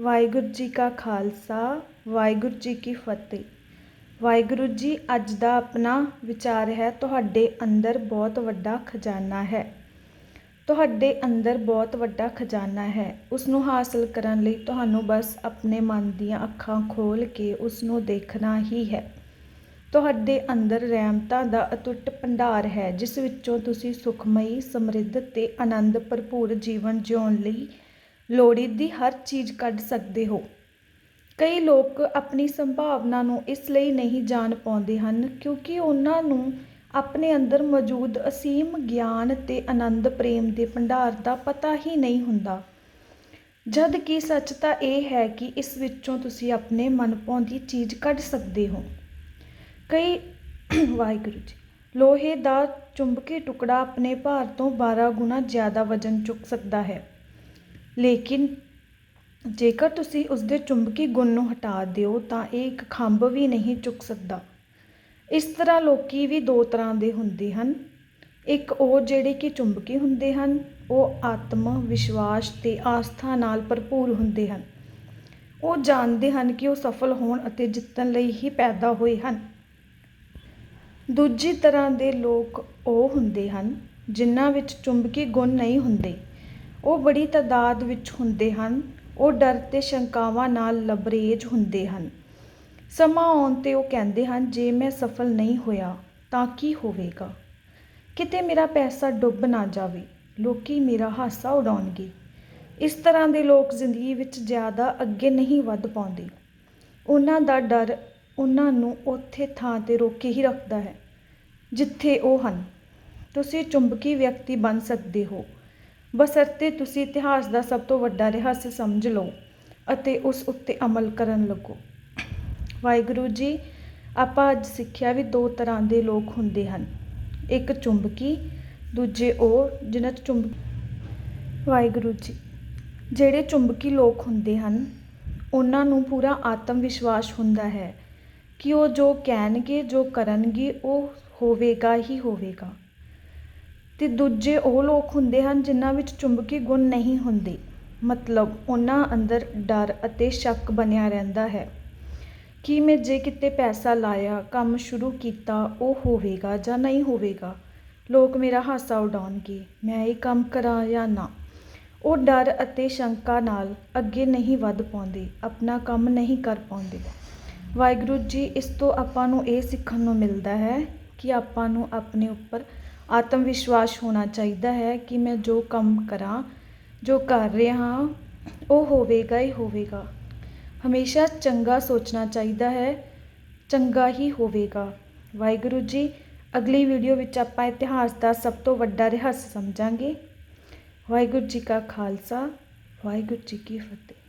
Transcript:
ਵਾਹਿਗੁਰੂ ਜੀ ਕਾ ਖਾਲਸਾ, ਵਾਹਿਗੁਰੂ ਜੀ ਕੀ ਫਤਿਹ। ਵਾਹਿਗੁਰੂ ਜੀ, ਅੱਜ ਦਾ ਆਪਣਾ ਵਿਚਾਰ ਹੈ, ਤੁਹਾਡੇ ਅੰਦਰ ਬਹੁਤ ਵੱਡਾ ਖਜ਼ਾਨਾ ਹੈ। ਤੁਹਾਡੇ ਅੰਦਰ ਬਹੁਤ ਵੱਡਾ ਖਜ਼ਾਨਾ ਹੈ। ਉਸ ਨੂੰ ਹਾਸਲ ਕਰਨ ਲਈ ਤੁਹਾਨੂੰ ਬਸ ਆਪਣੇ ਮਨ ਦੀਆਂ ਅੱਖਾਂ ਖੋਲ ਕੇ ਉਸ ਨੂੰ ਦੇਖਣਾ ਹੀ ਹੈ। ਤੁਹਾਡੇ ਅੰਦਰ ਰਹਿਮਤਾਂ ਦਾ ਅਟੁੱਟ ਭੰਡਾਰ ਹੈ, ਜਿਸ ਵਿੱਚੋਂ ਤੁਸੀਂ ਸੁਖਮਈ, ਸਮਰਿੱਧ ਤੇ ਆਨੰਦ ਭਰਪੂਰ ਜੀਵਨ ਜਿਉਣ ਲਈ ਲੋੜੀਂਦੀ ਹਰ ਚੀਜ਼ ਕੱਢ ਸਕਦੇ ਹੋ। ਕਈ ਲੋਕ ਆਪਣੀ ਸੰਭਾਵਨਾ ਨੂੰ ਇਸ ਲਈ ਨਹੀਂ ਜਾਣ ਪਾਉਂਦੇ ਹਨ ਕਿਉਂਕਿ ਉਹਨਾਂ ਨੂੰ ਆਪਣੇ ਅੰਦਰ ਮੌਜੂਦ ਅਸੀਮ ਗਿਆਨ ਤੇ ਆਨੰਦ ਪ੍ਰੇਮ ਦੇ ਭੰਡਾਰ ਦਾ ਪਤਾ ਹੀ ਨਹੀਂ ਹੁੰਦਾ। ਜਦ ਕਿ ਸੱਚ ਤਾਂ ਇਹ ਹੈ ਕਿ ਇਸ ਵਿੱਚੋਂ ਤੁਸੀਂ ਆਪਣੇ ਮਨਪਾਉਂਦੀ ਚੀਜ਼ ਕੱਢ ਸਕਦੇ ਹੋ। ਕਈ ਵਾਹਿਗੁਰੂ ਜੀ, ਲੋਹੇ ਦਾ ਚੁੰਬਕੀ ਟੁਕੜਾ ਆਪਣੇ ਭਾਰ ਤੋਂ 12 ਗੁਣਾ ਜ਼ਿਆਦਾ ਵਜ਼ਨ ਚੁੱਕ ਸਕਦਾ ਹੈ। ਲੇਕਿਨ ਜੇਕਰ ਤੁਸੀਂ ਉਸਦੇ ਚੁੰਬਕੀ ਗੁਣ ਨੂੰ ਹਟਾ ਦਿਓ, ਤਾਂ ਇਹ ਇੱਕ ਖੰਭ ਵੀ ਨਹੀਂ ਚੁੱਕ ਸਕਦਾ। ਇਸ ਤਰ੍ਹਾਂ ਲੋਕ ਵੀ ਦੋ ਤਰ੍ਹਾਂ ਦੇ ਹੁੰਦੇ ਹਨ। ਇੱਕ ਉਹ ਜਿਹੜੇ ਕਿ ਚੁੰਬਕੀ ਹੁੰਦੇ ਹਨ, ਉਹ ਆਤਮ, ਵਿਸ਼ਵਾਸ ਤੇ ਆਸਥਾ ਨਾਲ ਭਰਪੂਰ ਹੁੰਦੇ ਹਨ। ਉਹ ਜਾਣਦੇ ਹਨ ਕਿ ਉਹ ਸਫਲ ਹੋਣ ਅਤੇ ਜਿੱਤਣ ਲਈ ਹੀ ਪੈਦਾ ਹੋਏ ਹਨ। ਦੂਜੀ ਤਰ੍ਹਾਂ ਦੇ ਲੋਕ ਉਹ ਹੁੰਦੇ ਹਨ, ਜਿਨ੍ਹਾਂ ਵਿੱਚ ਚੁੰਬਕੀ ਗੁਣ ਨਹੀਂ ਹੁੰਦੇ। ਉਹ ਬੜੀ ਤਾਦਾਦ ਵਿੱਚ ਹੁੰਦੇ ਹਨ। ਉਹ ਡਰ ਤੇ ਸ਼ੰਕਾਵਾਂ ਨਾਲ ਲਬਰੇਜ ਹੁੰਦੇ ਹਨ। ਸਮਾਂ ਆਉਣ ਤੇ ਉਹ ਕਹਿੰਦੇ ਹਨ, ਜੇ ਮੈਂ ਸਫਲ ਨਹੀਂ ਹੋਇਆ ਤਾਂ ਕੀ ਹੋਵੇਗਾ? ਕਿਤੇ ਮੇਰਾ ਪੈਸਾ ਡੁੱਬ ਨਾ ਜਾਵੇ, ਲੋਕੀ ਮੇਰਾ ਹਾਸਾ ਉਡਾਉਣਗੇ। ਇਸ ਤਰ੍ਹਾਂ ਦੇ ਲੋਕ ਜ਼ਿੰਦਗੀ ਵਿੱਚ ਜ਼ਿਆਦਾ ਅੱਗੇ ਨਹੀਂ ਵੱਧ ਪਾਉਂਦੇ। ਉਹਨਾਂ ਦਾ ਡਰ ਉਹਨਾਂ ਨੂੰ ਉੱਥੇ ਥਾਂ ਤੇ ਰੋਕੇ ਹੀ ਰੱਖਦਾ ਹੈ, ਜਿੱਥੇ ਉਹ ਹਨ। ਤੁਸੀਂ ਚੁੰਬਕੀ ਵਿਅਕਤੀ ਬਣ ਸਕਦੇ ਹੋ। ਬਸਰਤੇ ਤੁਸੀਂ ਇਤਿਹਾਸ ਦਾ ਸਭ ਤੋਂ ਵੱਡਾ ਰਹੱਸ ਸਮਝ ਲਓ ਅਤੇ ਉਸ ਉੱਤੇ ਅਮਲ ਕਰਨ ਲੱਗੋ। ਵਾਹਿਗੁਰੂ ਜੀ, ਆਪਾਂ ਅੱਜ ਸਿੱਖਿਆ ਵੀ ਦੋ ਤਰ੍ਹਾਂ ਦੇ ਲੋਕ ਹੁੰਦੇ ਹਨ। ਇੱਕ ਚੁੰਬਕੀ, ਦੂਜੇ ਉਹ ਜਿਨ੍ਹਾਂ 'ਚ ਚੁੰਬ ਵਾਹਿਗੁਰੂ ਜੀ, ਜਿਹੜੇ ਚੁੰਬਕੀ ਲੋਕ ਹੁੰਦੇ ਹਨ, ਉਹਨਾਂ ਨੂੰ ਪੂਰਾ ਆਤਮ ਵਿਸ਼ਵਾਸ ਹੁੰਦਾ ਹੈ ਕਿ ਉਹ ਜੋ ਕਹਿਣਗੇ, ਜੋ ਕਰਨਗੇ, ਉਹ ਹੋਵੇਗਾ ਹੀ ਹੋਵੇਗਾ। ਅਤੇ ਦੂਜੇ ਉਹ ਲੋਕ ਹੁੰਦੇ ਹਨ ਜਿਨ੍ਹਾਂ ਵਿੱਚ ਚੁੰਬਕੀ ਗੁਣ ਨਹੀਂ ਹੁੰਦੇ। ਮਤਲਬ ਉਹਨਾਂ ਅੰਦਰ ਡਰ ਅਤੇ ਸ਼ੱਕ ਬਣਿਆ ਰਹਿੰਦਾ ਹੈ। ਕਿ ਮੈਂ ਜੇ ਕਿਤੇ ਪੈਸਾ ਲਾਇਆ, ਕੰਮ ਸ਼ੁਰੂ ਕੀਤਾ, ਉਹ ਹੋਵੇਗਾ ਜਾਂ ਨਹੀਂ ਹੋਵੇਗਾ? ਲੋਕ ਮੇਰਾ ਹਾਸਾ ਉਡਾਉਣਗੇ, ਮੈਂ ਇਹ ਕੰਮ ਕਰਾਂ ਜਾਂ ਨਾ? ਉਹ ਡਰ ਅਤੇ ਸ਼ੰਕਾ ਨਾਲ ਅੱਗੇ ਨਹੀਂ ਵੱਧ ਪਾਉਂਦੇ, ਆਪਣਾ ਕੰਮ ਨਹੀਂ ਕਰ ਪਾਉਂਦੇ। ਵਾਹਿਗੁਰੂ ਜੀ, ਇਸ ਤੋਂ ਆਪਾਂ ਨੂੰ ਇਹ ਸਿੱਖਣ ਨੂੰ ਮਿਲਦਾ ਹੈ ਕਿ ਆਪਾਂ ਨੂੰ ਆਪਣੇ ਉੱਪਰ ਆਤਮ ਵਿਸ਼ਵਾਸ ਹੋਣਾ ਚਾਹੀਦਾ ਹੈ ਕਿ ਮੈਂ ਜੋ ਕੰਮ ਕਰਾਂ, ਜੋ ਕਰ ਰਿਹਾ ਹਾਂ, ਉਹ ਹੋਵੇਗਾ ਹੀ ਹੋਵੇਗਾ। ਹਮੇਸ਼ਾ ਚੰਗਾ ਸੋਚਣਾ ਚਾਹੀਦਾ ਹੈ, ਚੰਗਾ ਹੀ ਹੋਵੇਗਾ। ਵਾਹਿਗੁਰੂ ਜੀ, ਅਗਲੀ ਵੀਡੀਓ ਵਿੱਚ ਆਪਾਂ ਇਤਿਹਾਸ ਦਾ ਸਭ ਤੋਂ ਵੱਡਾ ਰਹੱਸ ਸਮਝਾਂਗੇ। ਵਾਹਿਗੁਰੂ ਜੀ ਕਾ ਖਾਲਸਾ, ਵਾਹਿਗੁਰੂ ਜੀ ਕੀ ਫਤਿਹ।